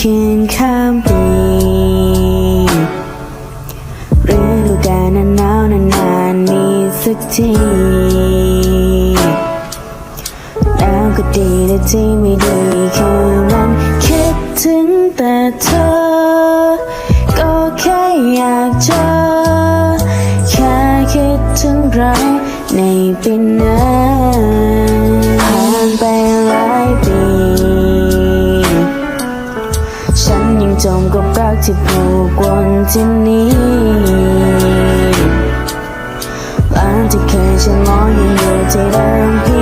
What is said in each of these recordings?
คียงข้ามปีฤดูกาลหนาวนานๆมีสักทีแล้วก็ดีแต่ที่ไม่ดีคือมันคิดถึงแต่เธอ ก็แค่อยากเจอ แค่คิดถึงเราในปีนั้น ที่ผูกวนที่นี้บ้านที่เคยฉันมองยังอยู่ที่เดิมพี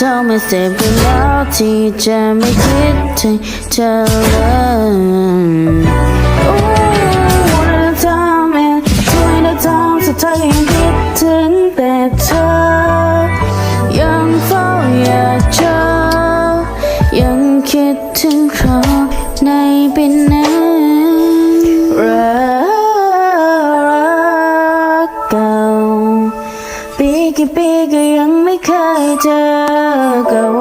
Trying to tell me say ไปแล้วที่จะไม่คิดถึงเธอเลย Oh, one at a time and two at a time สุดท้ายก็ยังคิดถึงแต่เธอ ยังเฝ้าอยากเจอ ยังคิดถึงเราในปีนั้นรักเก่าปีกี่ปีก็ยังไม่เคย เจอเก่า